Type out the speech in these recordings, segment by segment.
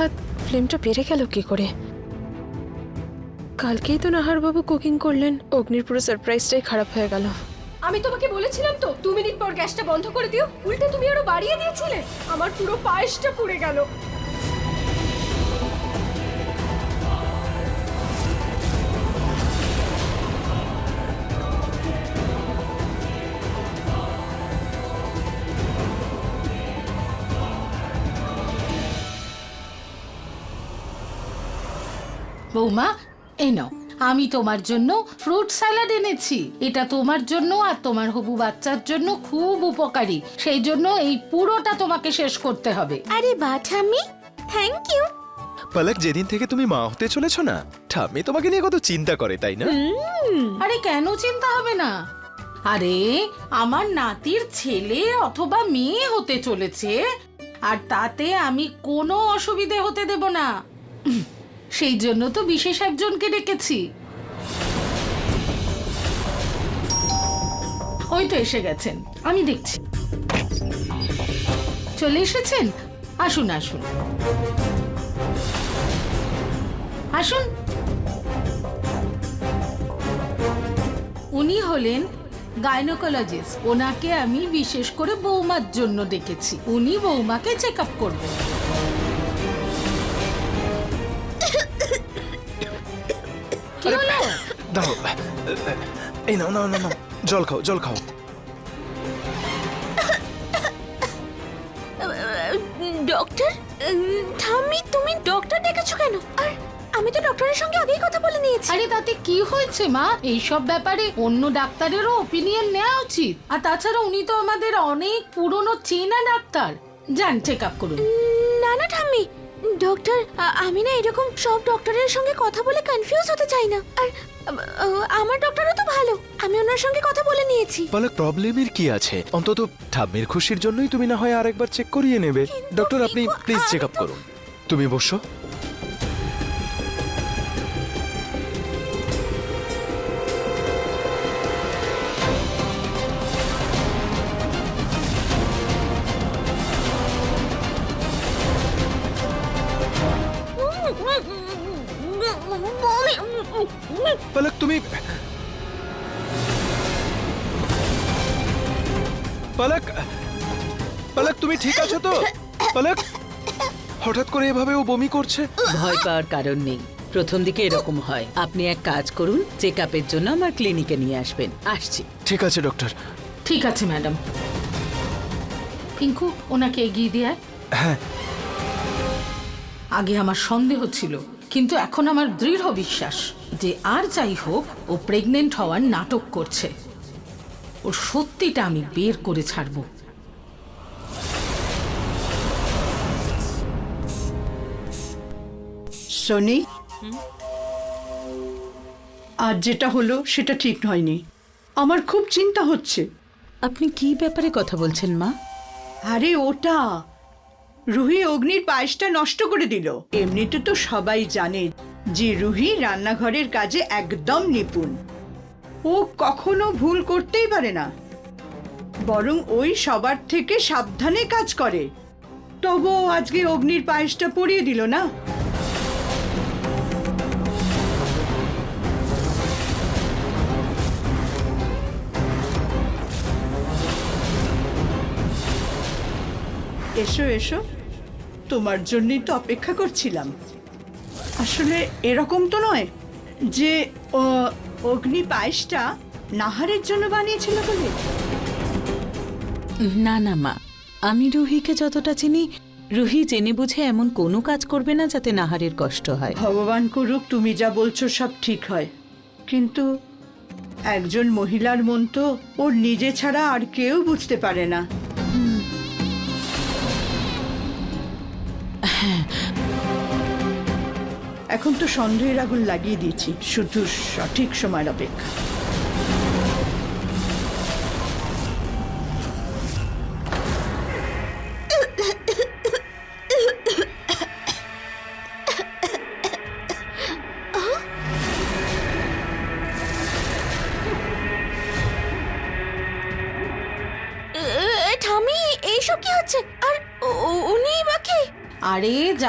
হঠাৎ ফ্লেমটা বেড়ে গেল কি করে? কালকেই তো নাহারবাবু কুকিং করলেন। অগ্নির পুরো সারপ্রাইজটাই খারাপ হয়ে গেল। আমি তোমাকে বলেছিলাম তো, দু মিনিট পর গ্যাসটা বন্ধ করে দিও। উল্টে তুমি আরও বাড়িয়ে দিয়েছিলে। আমার পুরো পায়েসটা পুড়ে গেল। বৌমা এই নাও আমি তোমার জন্য ফ্রুট স্যালাড এনেছি। এটা তোমার জন্য আর তোমার হবু বাচ্চার জন্য খুব উপকারী। সেই জন্য এই পুরোটা তোমাকে শেষ করতে হবে। আরে বা ঠাম্মি। থ্যাংক ইউ পলক যেদিন থেকে তুমি মা হতে চলেছো না ঠাম্মি তোমাকে নিয়ে কত চিন্তা করে তাই না? আরে কেন চিন্তা হবে না? আরে আমার নাতির ছেলে অথবা মেয়ে হতে চলেছে আর তাতে আমি কোনো অসুবিধে হতে দেব না। সেই জন্য তো বিশেষ একজনকে ডেকেছি। ওই তো এসে গেছেন, আমি দেখছি। চলে এসেছেন? আসুন আসুন। আসুন। উনি হলেন গাইনোকোলজিস্ট। ওনাকে আমি বিশেষ করে বৌমার জন্য ডেকেছি। উনি বৌমাকে চেক আপ করবেন। হলো দাও এই নাও নাও নাও জল খাও জল খাও। ডক্টর ঠাম্মি তুমি ডক্টর ডেকেছো কেন? আর আমি তো ডক্টরের সঙ্গে আগেই কথা বলে নিয়েছি। আরে তাতে কি হয়েছে মা? এইসব ব্যাপারে অন্য ডাক্তারেরও ওপিনিয়ন নেওয়া উচিত। আর তাছাড়া উনি তো আমাদের অনেক পুরনো চেনা ডাক্তার। যান চেক আপ করুন। না না ঠাম্মি। ডক্টর আমি না এরকম সব ডক্টরের সঙ্গে কথা বলে কনফিউজ হতে চাই না। আর আমার ডক্টরও তো ভালো। আমি ওনার সঙ্গে কথা বলে নিয়েছি। পলক প্রবলেমের কি আছে? অন্তত ঠাম্মির খুশির জন্যই তুমি না হয় আরেকবার চেক করিয়ে নেবে। ডক্টর আপনি প্লিজ চেক আপ করুন। তুমি বসো। পলক তুমি পলক পলক তুমি ঠিক আছো তো? পলক হঠাৎ করে এভাবে ও বমি করছে? ভয় পাওয়ার কারণ নেই। প্রথম দিকে এরকম হয়। আপনি এক কাজ করুন চেক আপের জন্য আমার ক্লিনিকে নিয়ে আসবেন। আসছি। ঠিক আছে ডক্টর। ঠিক আছে ম্যাডাম। পিঙ্কু ওনাকে এগিয়ে দিয়ে। হ্যাঁ। আগে আমার সন্দেহ ছিল কিন্তু এখন আমার দৃঢ় বিশ্বাস। যে আর যাই হোক ও প্রেগনেন্ট হওয়ার নাটক করছে। ওর সত্যিটা আমি বের করে ছাড়বো। সনি? আর যেটা হলো সেটা ঠিক হয়নি। আমার খুব চিন্তা হচ্ছে। আপনি কি ব্যাপারে কথা বলছেন মা? আরে ওটা। রুহি অগ্নির পায়েসটা নষ্ট করে দিল। এমনিতে তো সবাই জানে যে রুহি রান্নাঘরের কাজে একদম নিপুণ। ও কখনো ভুল করতেই পারে না। বরং ওই সবার থেকে সাবধানে কাজ করে। তবুও আজকে অগ্নির পায়েসটা পরিয়ে দিল না? এসো এসো। তোমার জন্যই তো অপেক্ষা করছিলাম। আসলে এরকম তো নয় যে অগ্নি পায়েসটা নাহারের জন্য বানিয়েছিল বলে? না না মা। আমি রুহিকে যতটা চিনি রুহি জেনে বুঝে এমন কোনো কাজ করবে না যাতে নাহারের কষ্ট হয়। ভগবান করুক তুমি যা বলছো সব ঠিক হয়। কিন্তু একজন মহিলার মন তো ওর নিজে ছাড়া আর কেউ বুঝতে পারে না। এখন তো সন্দেহের আগুন লাগিয়ে দিয়েছি। শুধু সঠিক সময়ের অপেক্ষা।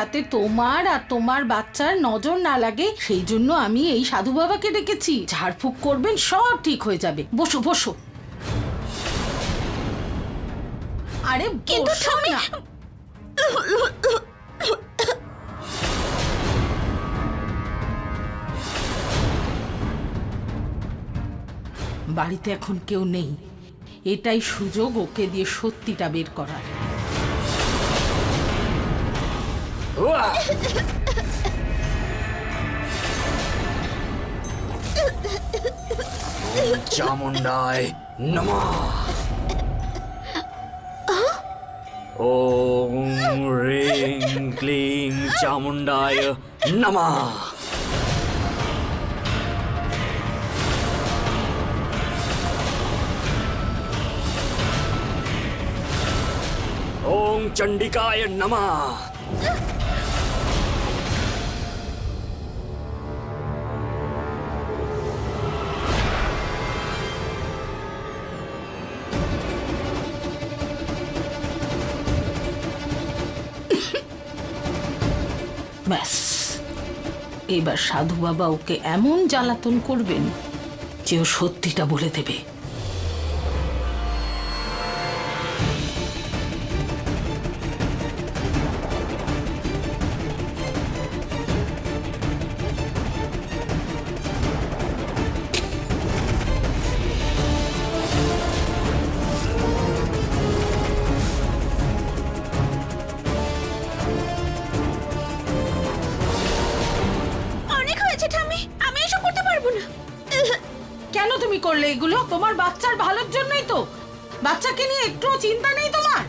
যাতে তোমার আর তোমার বাচ্চার নজর না লাগে সেই জন্য আমি এই সাধু বাবাকে ডেকেছি। ঝাড়ফুঁক করবেন সব ঠিক হয়ে যাবে। বসো বসো। আরে কিন্তু বসো ঠাম্মি- না। বাড়িতে এখন কেউ নেই। এটাই সুযোগ ওকে দিয়ে সত্যিটা বের করার। Chamundai Namah Om Ring Kling Chamundai Namah Om Chandikaya Namah এবার সাধু বাবা ওকে এমন জ্বালাতন করবেন যে ও সত্যিটা বলে দেবে। তোমার বাচ্চার ভালোর জন্যই তো। বাচ্চাকে নিয়ে একটুও চিন্তা নেই তোমার?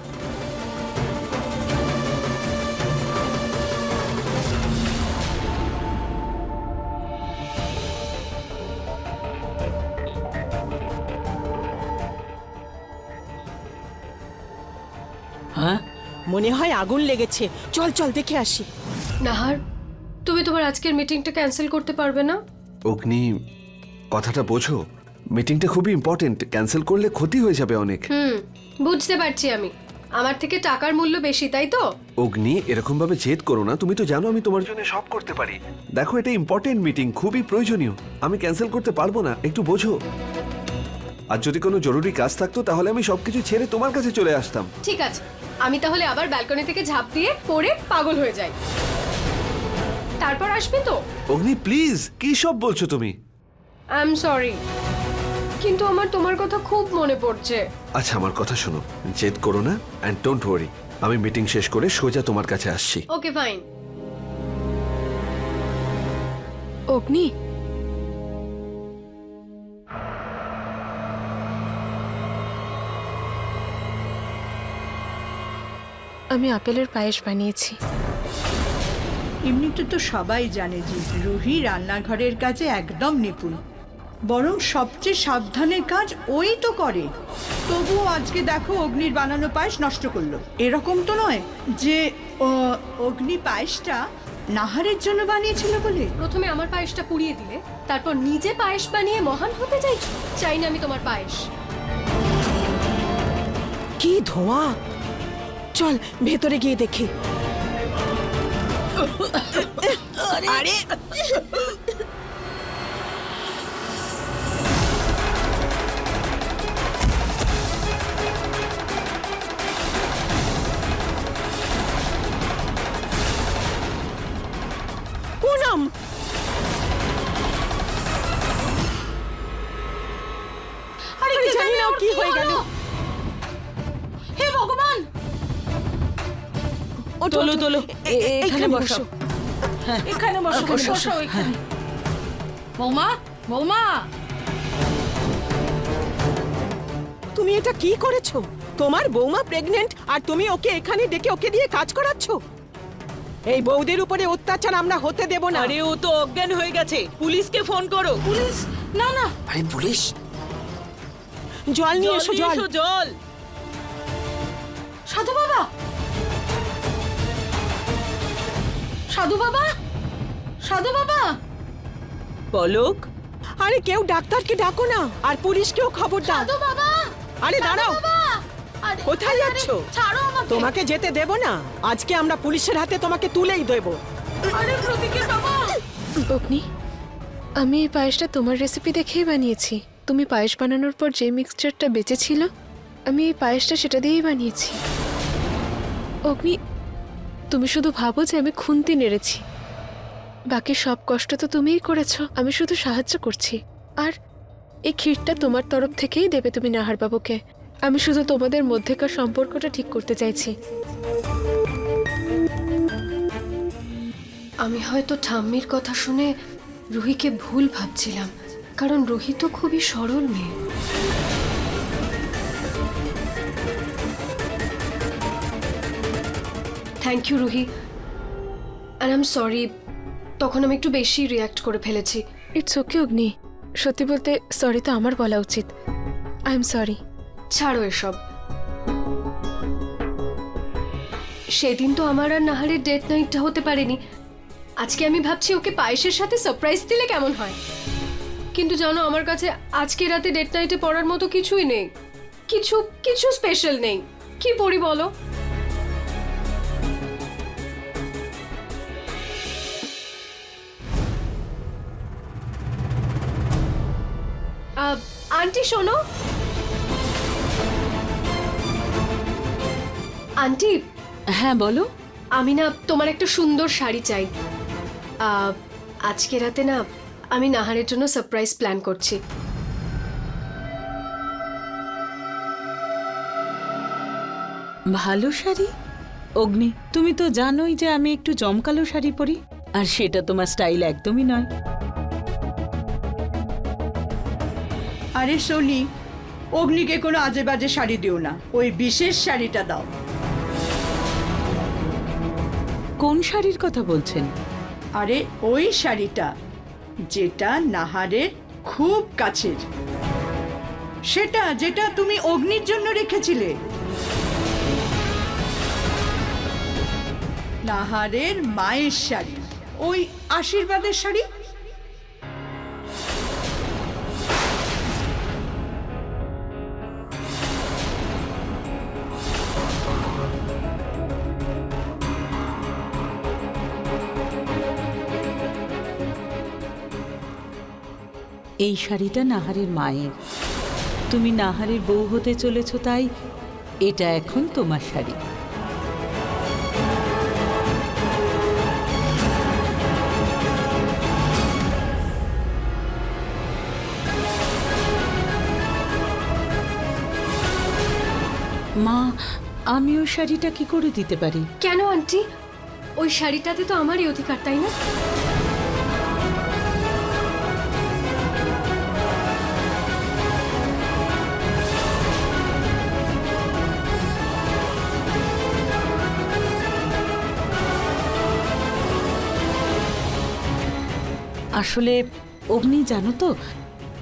হ্যাঁ? মনে হয় আগুন লেগেছে। চল চল দেখে আসি। নাহার তুমি তোমার আজকের মিটিংটা ক্যান্সেল করতে পারবে না? অগ্নি কথাটা বোঝো। মিটিংটা খুবই ইম্পর্টেন্ট ক্যান্সেল করলে ক্ষতি হয়ে যাবে অনেক। হুম বুঝতে পারছি আমি। আমার থেকে টাকার মূল্য বেশি তাই তো? অগ্নি এরকম ভাবে জেদ করো না। তুমি তো জানো আমি তোমার জন্য সব করতে পারি। দেখো এটা ইম্পর্টেন্ট মিটিং খুবই প্রয়োজনীয়। আমি ক্যান্সেল করতে পারব না একটু বোঝো। আর যদি কোনো জরুরি কাজ থাকতো তাহলে আমি সবকিছু ছেড়ে তোমার কাছে চলে আসতাম। ঠিক আছে আমি তাহলে আবার ব্যালকনি থেকে ঝাঁপ দিয়ে পড়ে পাগল হয়ে যাই। তারপর আসবে তো? অগ্নি প্লিজ কি সব বলছো তুমি? আই এম সরি কিন্তু আমার তোমার কথা খুব মনে পড়ছে। আচ্ছা আমার কথা শোনো। জেদ করো না অ্যান্ড ডোন্ট ওয়ারি আমি মিটিং শেষ করে সোজা তোমার কাছে আসছি। ওকে ফাইন অগ্নি? আমি আপেলের পায়েস বানিয়েছি। এমনিতে তো সবাই জানে যে রুহি রান্নাঘরের কাজে একদম নিপুণ। বরং সবচেয়ে সাবধানের কাজ ওই তো করে। তবুও আজকে দেখো অগ্নির বানানো পায়েস নষ্ট করল। এরকম তো নয় যে ও, অগ্নি পায়েসটা নাহারের জন্য বানিয়েছিল বলে। প্রথমে আমার পায়েসটা পুড়িয়ে দিলে তারপর নিজে পায়েস বানিয়ে মহান হতে চাইছো? চাই না আমি তোমার পায়েস। কি ধোঁয়া? চল ভেতরে গিয়ে দেখি। আরে! হয়ে গেল। হে ভগবান! তোলো, তোলো। এখানে বসো। এখানে বসো বসো, বসো। বসো। এখানে। বৌমা বৌমা! তুমি এটা কি করেছ? তোমার বৌমা প্রেগনেন্ট আর তুমি ওকে এখানে ডেকে ওকে দিয়ে কাজ করাচ্ছ? এই বৌদের উপরে অত্যাচার আমরা হতে দেব না। আরে ও তো অজ্ঞান হয়ে গেছে। পুলিশকে ফোন করো। পুলিশ? না না। আরে পুলিশ? জল নিয়ে জল এসো জল। জল সাধু বাবা! সাধু বাবা! সাধু বাবা! পলক আরে কেউ ডাক্তারকে ডাকো না আর পুলিশকেও খবর দাও। সাধু বাবা! আরে দাঁড়াও। বাবা! কোথায় যাচ্ছো? ছাড়ো আমাকে। তোমাকে যেতে দেব না। আজকে আমরা পুলিশের হাতে তোমাকে তুলেই দেব। আরে প্রতীকের বাবা! অগ্নি আমি এই পায়েসটা তোমার রেসিপি দেখেই বানিয়েছি। তুমি পায়েস বানানোর পর যে মিক্সচারটা বেঁচেছিল, আমি এই পায়েসটা সেটা দিয়েই বানিয়েছি। অগ্নি, তুমি শুধু ভাবো যে আমি খুন্তি নেড়েছি। বাকি সব কষ্ট তো তুমিই করেছ, আমি শুধু সাহায্য করছি। আর এই ক্ষীরটা তোমার তরফ থেকেই দেবে তুমি নাহার বাবুকে। আমি শুধু তোমাদের মধ্যেকার সম্পর্কটা ঠিক করতে চাইছি। আমি হয়তো ঠাম্মির কথা শুনে রুহিকে ভুল ভাবছিলাম। কারণ রুহি তো খুবই সরল মেয়ে। Thank you Ruhi. R I am sorry তখন আমি একটু বেশি রিয়াক্ট করে ফেলেছি। ইটস ওকে অগ্নি। সত্যি বলতে সরি তো আমার বলা উচিত। আই এম সরি ছাড়ো এসব। সেদিন তো আমার আর নাহারের ডেট নাইটটা হতে পারেনি। আজকে আমি ভাবছি ওকে পায়েসের সাথে সারপ্রাইজ দিলে কেমন হয়? কিন্তু জানো আমার কাছে আজকে রাতে ডেট নাইটে পড়ার মতো কিছুই নেই। কিছু কিছু স্পেশাল নেই। কি পড়ি বলো? আন্টি শোনো। আন্টি হ্যাঁ বলো। আমি না তোমার একটা সুন্দর শাড়ি চাই। আজকে রাতে না আমি নাহারের জন্য সারপ্রাইজ প্ল্যান করছি। ভালো শাড়ি? অগ্নি তুমি তো জানোই যে আমি একটু জমকালো শাড়ি পরি আর সেটা তোমার স্টাইল একদমই নয়। আরে সোনি অগ্নিকে কোনো আজে বাজে শাড়ি দিও না ওই বিশেষ শাড়িটা দাও। কোন শাড়ির কথা বলছেন? আরে ওই শাড়িটা যেটা নাহারের খুব কাছের। সেটা যেটা তুমি অগ্নির জন্য রেখেছিলে। নাহারের মায়ের শাড়ি, ওই আশীর্বাদের শাড়ি? এই শাড়িটা নাহারের মায়ের। তুমি নাহারের বউ হতে চলেছ তাই এটা এখন তোমার শাড়ি। মা, আমি ওই শাড়িটা কি করে দিতে পারি? কেন আন্টি? ওই শাড়িটাতে তো আমারই অধিকার, তাই না? আসলে অগ্নি জানো তো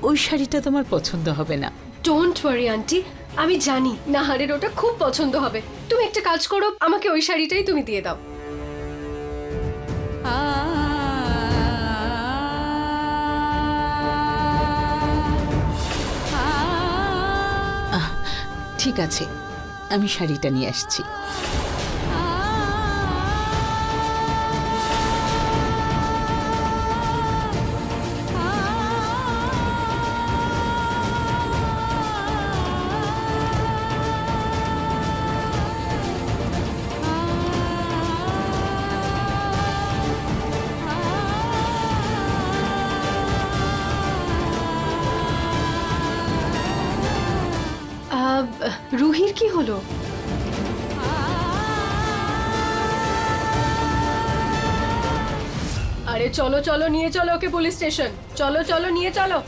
ওই শাড়িটা তোমার পছন্দ হবে না। ডোন্ট ওয়ারি আন্টি আমি জানি নাহারের ওটা খুব পছন্দ হবে। তুমি একটা কাজ করো আমাকে ওই শাড়িটাই তুমি দিয়ে দাও। ঠিক আছে আমি শাড়িটা নিয়ে আসছি। আরে চলো চলো নিয়ে চলো ওকে পুলিশ স্টেশন চলো চলো নিয়ে চলো।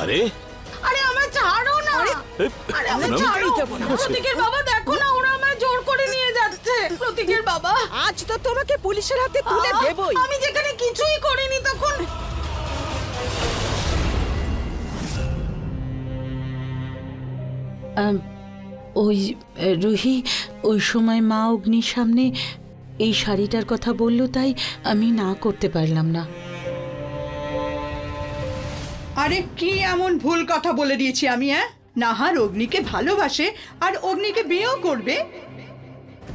আরে? আরে আমায় ছাড়ো না। আরে আমায় ছাড়ো। প্রতীকের বাবা দেখো না ওরা আমায় জোর করে নিয়ে যাচ্ছে। প্রতীকের বাবা। আজ তো তোমাকে পুলিশের হাতে তুলে দেবই। আমি যেখানে কিছুই করিনি তখন ওই রুহি ওই সময় মা অগ্নির সামনে এই শাড়িটার কথা বলল তাই আমি না করতে পারলাম না। আরে কি এমন ভুল কথা বলে দিয়েছি আমি হ্যাঁ? নাহার অগ্নিকে ভালোবাসে আর অগ্নিকে বিয়েও করবে।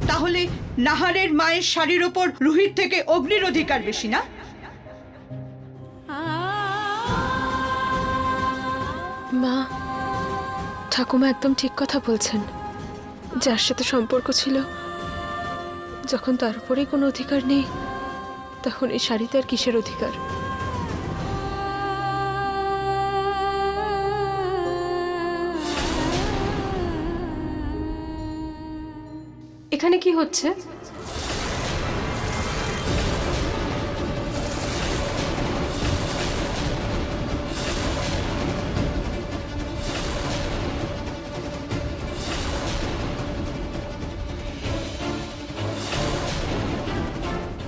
তাহলে নাহারের মায়ের শাড়ির ওপর রুহির থেকে অগ্নির অধিকার বেশি না? মা, ঠাকুমা একদম ঠিক কথা বলছেন। যার সাথে সম্পর্ক ছিল, যখন তার উপরেই কোনো অধিকার নেই, তখন এই শাড়িতে আর কিসের অধিকার? এখানে কি হচ্ছে?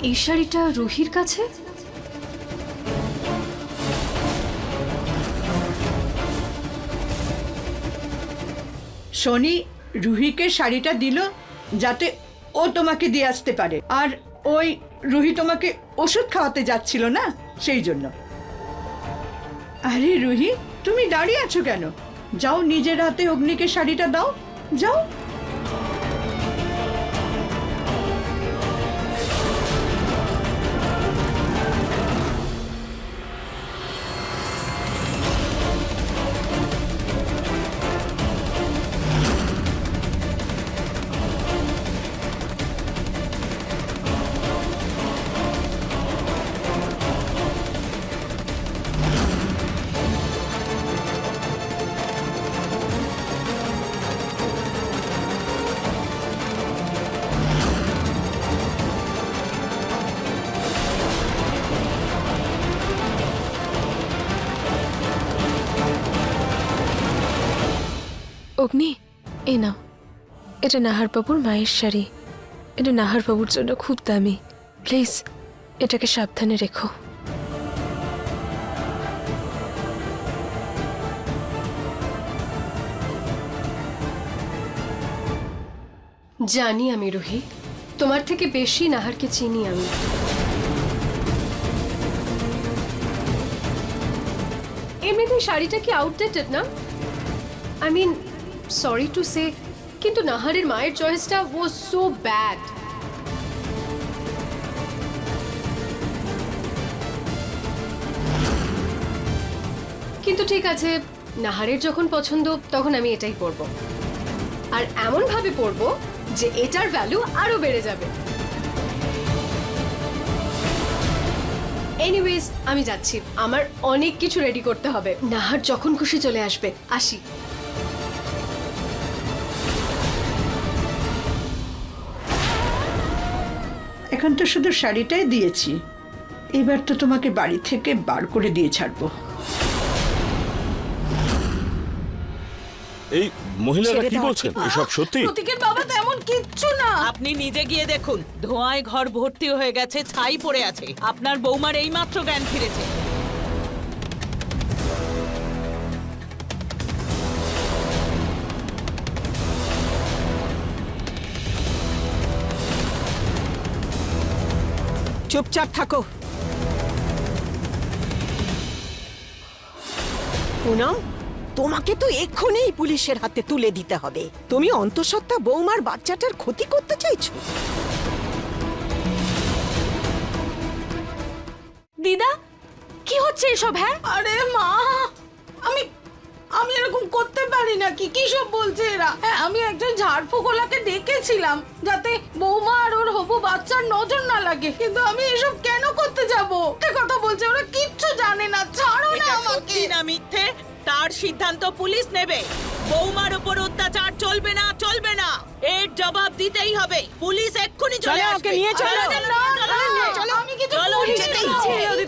এই শাড়িটা রুহির কাছে? শনি রুহিকে শাড়িটা দিল। যাতে ও তোমাকে দিয়ে আসতে পারে। আর ওই রুহি তোমাকে ওষুধ খাওয়াতে যাচ্ছিল না? সেই জন্য। আরে রুহি, তুমি দাঁড়িয়ে আছো কেন? যাও নিজের হাতে অগ্নিকে শাড়িটা দাও। যাও। অগ্নি এ নাও। এটা নাহারবাবুর মায়ের শাড়ি। এটা নাহারবাবুর জন্য খুব দামি। প্লিজ, এটাকে সাবধানে রেখো। জানি আমি রুহি, তোমার থেকে বেশি নাহারকে চিনি আমি। এমনিতে শাড়িটা কি আউটডেটেড না? I mean sorry to say কিন্তু নাহারের মায়ের চয়েসটা ওয়াজ সো ব্যাড কিন্তু ঠিক আছে, নাহারের যখন পছন্দ, তখন আমি এটাই পরবো। আর এমন ভাবে পরবো যে এটার ভ্যালু আরও বেড়ে যাবে। এনিওয়েজ আমি যাচ্ছি। আমার অনেক কিছু রেডি করতে হবে। নাহার যখন খুশি চলে আসবে। আসি। এখন তো শুধু শাড়িটাই দিয়েছি। এবার তো তোমাকে বাড়ি থেকে বার করে দিয়ে ছাড়বো। এই মহিলারা কি বলছেন। এসব সত্যি? প্রতীকের বাবা তেমন কিচ্ছু না। আপনি নিজে গিয়ে দেখুন ধোঁয়ায় ঘর ভর্তি হয়ে গেছে ছাই পড়ে আছে। আপনার বৌমার এইমাত্র জ্ঞান ফিরেছে। চুপচাপ থাকো। পুনম তোমাকে তো এক্ষুনি পুলিশের হাতে তুলে দিতে হবে। তুমি অন্তঃসত্ত্বা বৌমার বাচ্চাটার ক্ষতি করতে চাইছো। দিদা কি হচ্ছে এসব হ্যাঁ? আরে মা আমি আমি এরকম করতে পারি না কি কি সব বলছে এরা? হ্যাঁ আমি একজন ঝাড়ফুকোলাকে ডেকেছিলাম যাতে বৌমা আর ওর হবু বাচ্চার নজর না লাগে। কিন্তু আমি এসব কেন করতে যাব? একটা কথা বলছে ওরা কিচ্ছু জানে না। ছাড়ো না আমাকে। না মিথ্যে? তার সিদ্ধান্ত পুলিশ নেবে। বৌমার উপর অত্যাচার চলবে না চলবে না। এর জবাব দিতেই হবে। পুলিশ এক্ষুনি চলে আসবে। নিয়ে চলো। আমি কিছু যেতেই হবে।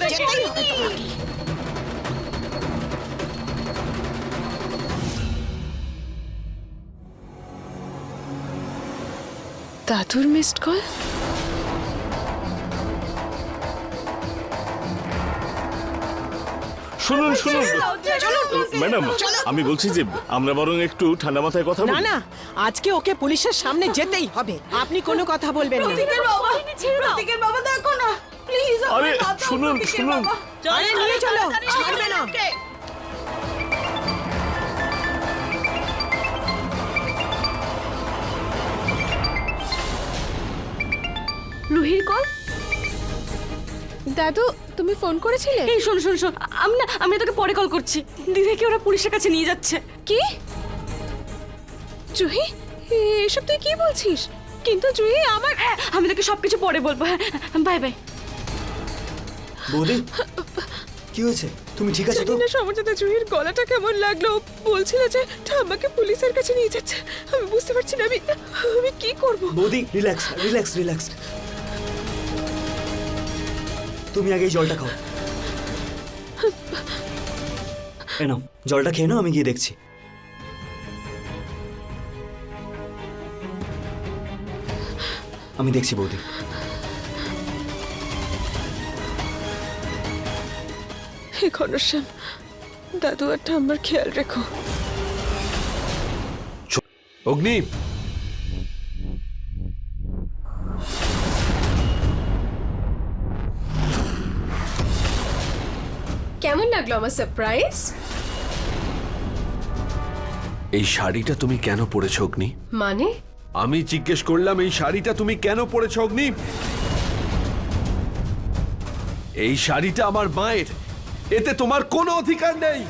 দাদুর মিসড কল শুনুন শুনুন। ম্যাডাম আমি বলছি যে আমরা বরং একটু ঠান্ডা মাথায় কথা না না আজকে ওকে পুলিশের সামনে যেতেই হবে। আপনি কোনো কথা বলবেন না। প্রতীকের বাবা প্রতীকের বাবা দেখো না। প্লিজ আরে শুনুন শুনুন। আরে নিয়ে চলো। ছাড়বে না। রুহির কল দাদু তুমি ফোন করেছিলে? এই শোন শোন শোন আমি না আমি তোকে পরে কল করছি। দিদিকে ওরা পুলিশের কাছে নিয়ে যাচ্ছে। কি? জুহি এসব তুই কি বলছিস? কিন্তু জুহি আমার হ্যাঁ, আমি তোকে সবকিছু পরে বলব হ্যাঁ বাই বাই। বৌদি কি হয়েছে? তুমি ঠিক আছো তো? সমঝোতা জুহির গলাটা কেমন লাগল। বলছিল যে ঠাম্মাকে পুলিশের কাছে নিয়ে যাচ্ছে। আমি বুঝতে পারছি না আমি আমি কি করব? বৌদি রিল্যাক্স রিল্যাক্স রিল্যাক্স। তুমি আগে এই জলটা খাও। এ জলটা খেয়ে নাও আমি গিয়ে দেখছি। আমি দেখছি বৌদি। হে ঘনশ্যাম দাদু আর ঠাম্মার খেয়াল রেখো। অগ্নি লাগল আমার সারপ্রাইজ? এই শাড়িটা তুমি কেন পরেছ অগ্নি? মানে? আমি জিজ্ঞেস করলাম এই শাড়িটা তুমি কেন পরেছ অগ্নি? এই শাড়িটা আমার মায়ের। এতে তোমার কোনো অধিকার নেই।